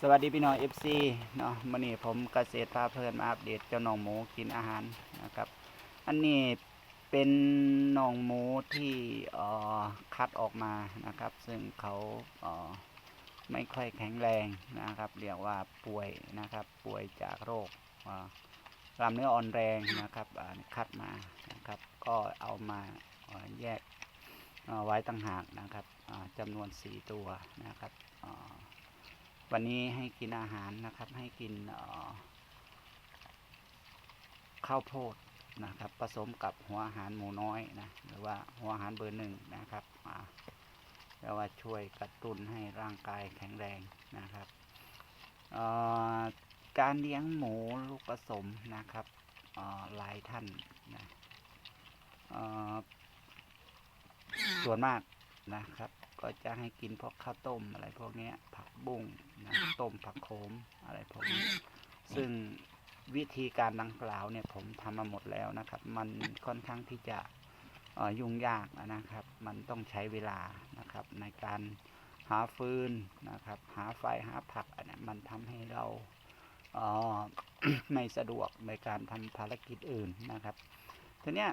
สวัสดีพี่น้อง FC เนาะวันนี้ผมเกษตรพาเพลินมาอัปเดตเจ้าหนองหมูกินอาหารนะครับ อันนี้เป็นหนองหมูที่เอ่อคัดออกมานะครับ ซึ่งเขาเอ่อไม่ค่อยแข็งแรงนะครับ เรียกว่าป่วยนะครับ ป่วยจากโรคอ่อกล้ามเนื้ออ่อนแรงนะครับอ่าคัดมานะครับ ก็เอามาแยกเอ่อไว้ต่างหากนะครับจำนวน 4 ตัวนะครับอ่า วันนี้ให้กินอาหารนะครับ ให้กินข้าวโพดนะครับ ผสมกับหัวอาหารหมูน้อยนะหรือว่าหัวอาหารเบอร์หนึ่งนะครับแปลว่าช่วยกระตุ้นให้ร่างกายแข็งแรงนะครับการเลี้ยงหมูลูกผสมนะครับหลายท่านนะส่วนมากนะครับ ก็จะให้กินพวกข้าวต้มอะไรพวกนี้ผักบุ้งนะต้มผักโขมอะไรพวกนี้ซึ่งวิธีการดังกล่าวเนี่ยผมทำมาหมดแล้วนะครับ มันค่อนข้างที่จะยุ่งยากนะครับ มันต้องใช้เวลานะครับ ในการหาฟืนนะครับ หาไฟหาผักอันนี้มันทำให้เราเออไม่สะดวกในการทำภารกิจอื่นนะครับทีเนี้ย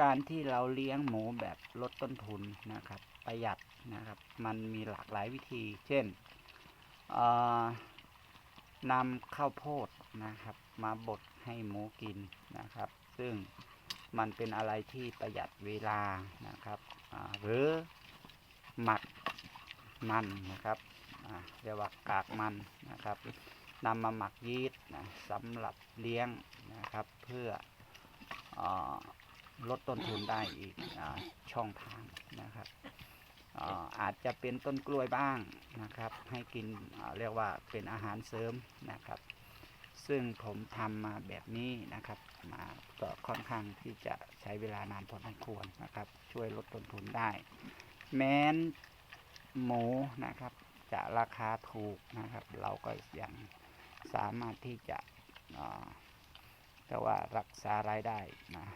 การที่เราเลี้ยงหมูแบบลดต้นทุนนะครับ ประหยัดนะครับ มันมีหลากหลายวิธี เช่นนำข้าวโพดนะครับ มาบดให้หมูกินนะครับ ซึ่งมันเป็นอะไรที่ประหยัดเวลานะครับหรือหมักมันนะครับเรียกว่ากากมันนะครับนำมาหมักยีสต์นะสำหรับเลี้ยงนะครับเพื่ออ ลดต้นทุนได้อีกอช่องทางนะครับอาจจะเป็นต้นกล้วยบ้างนะครับ ให้กินเรียกว่าเป็นอาหารเสริมนะครับ ซึ่งผมทำมาแบบนี้นะครับ มาก็ค่อนข้างที่จะใช้เวลานานพอสมควรนะครับ ช่วยลดต้นทุนได้ แม้นหมูนะครับ จะราคาถูกนะครับ เราก็ยังสามารถที่จะแต่ว่ารักษารายได้นะ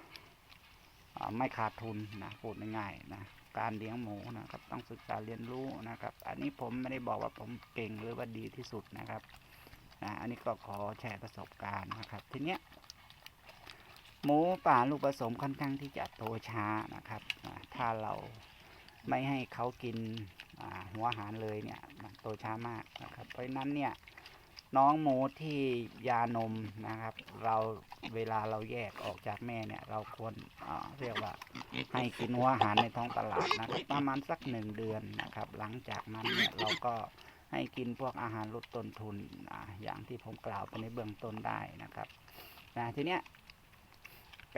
ไม่ขาดทุนนะพูดง่ายๆนะการเลี้ยงหมูนะครับต้องศึกษาเรียนรู้นะครับ อันนี้ผมไม่ได้บอกว่าผมเก่งหรือว่าดีที่สุดนะครับนะอันนี้ก็ขอแชร์ประสบการณ์นะครับ ทีเนี้ยหมูป่าลูกผสมค่อนข้างที่จะโตช้านะครับถ้าเราไม่ให้เขากินหัวอาหารเลยเนี่ยโตช้ามากนะครับ เพราะฉะนั้นเนี่ย น้องหมูที่ยานมนะครับ เราเวลาเราแยกออกจากแม่เนี่ย เราควรเรียกว่าให้กินหัวอาหารในท้องตลาดนะครับประมาณสักหนึ่งเดือนนะครับ หลังจากนั้นเนี่ยเราก็ให้กินพวกอาหารลดต้นทุนออย่างที่ผมกล่าวไปในเบื้องต้นได้นะครับนะทีเนี้ย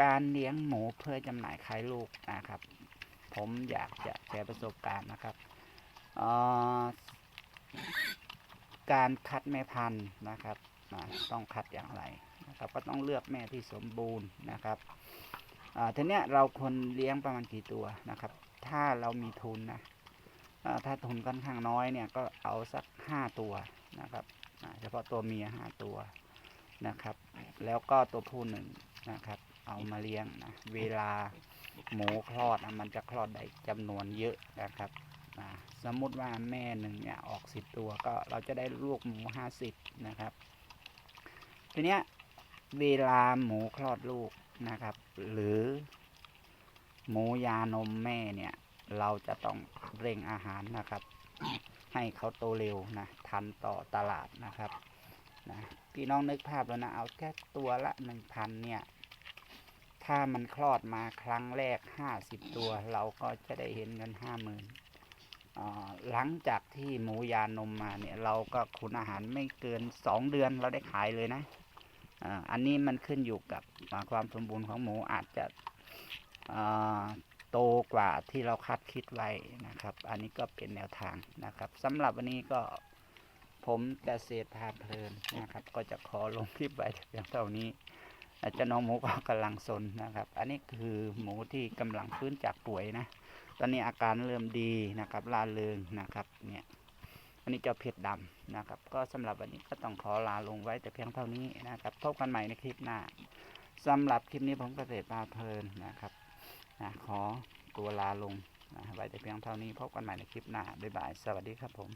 การเลี้ยงหมูเพื่อจำหน่ายขายลูกนะครับ ผมอยากจะแชร์ประสบการณ์นะครับเอ่อ การคัดแม่พันธุ์นะครับต้องคัดอย่างไรนะครับก็ต้องเลือกแม่ที่สมบูรณ์นะครับทีเนี้ยเราควรเลี้ยงประมาณกี่ตัวนะครับ ถ้าเรามีทุนนะถ้าทุนค่อนข้างน้อยเนี่ยก็เอาสักห้าตัวนะครับเฉพาะตัวเมียห้าตัวนะครับ แล้วก็ตัวผู้หนึ่งนะครับ เอามาเลี้ยงนะเวลาหมูคลอดมันจะคลอดได้จำนวนเยอะนะครับ สมมุติว่าแม่หนึ่งเนี่ยออกสิบตัวก็เราจะได้ลูกหมูห้าสิบนะครับ ทีเนี้ยเวลาหมูคลอดลูกนะครับ หรือหมูยานมแม่เนี่ย เราจะต้องเร่งอาหารนะครับ ให้เขาโตเร็วนะทันต่อตลาดนะครับนะพี่น้องนึกภาพแล้วนะเอาแค่ตัวละหนึ่งพันเนี่ยถ้ามันคลอดมาครั้งแรกห้าสิบตัว เราก็จะได้เห็นเงินห้าหมื่น หลังจากที่หมูยานมมาเนี่ยเราก็คุนอาหารไม่เกินสองเดือนเราได้ขายเลยนะอันนี้มันขึ้นอยู่กับความสมบูรณ์ของหมูอาจจะโตกว่าที่เราคาดคิดไว้นะครับ อันนี้ก็เป็นแนวทางนะครับสำหรับวันนี้ก็ผมเกษตรพาเพลินนะครับ ก็จะขอลงคลิปไว้เพียงเท่านี้อาจจะน้องหมูก็กำลังสนนะครับ อันนี้คือหมูที่กำลังฟื้นจากป่วยนะ ตอนนี้อาการเริ่มดีนะครับลาเริงนะครับเนี่ยอันนี้เจ้าเพชรดำนะครับ ก็สำหรับวันนี้ก็ต้องขอลาลงไว้แต่เพียงเท่านี้นะครับพบกันใหม่ในคลิปหน้าสำหรับคลิปนี้ผมเกษตรปลาเพลินนะครับนะขอตัวลาลงนะไว้แต่เพียงเท่านี้พบกันใหม่ในคลิปหน้าบ๊ายบายสวัสดีครับผม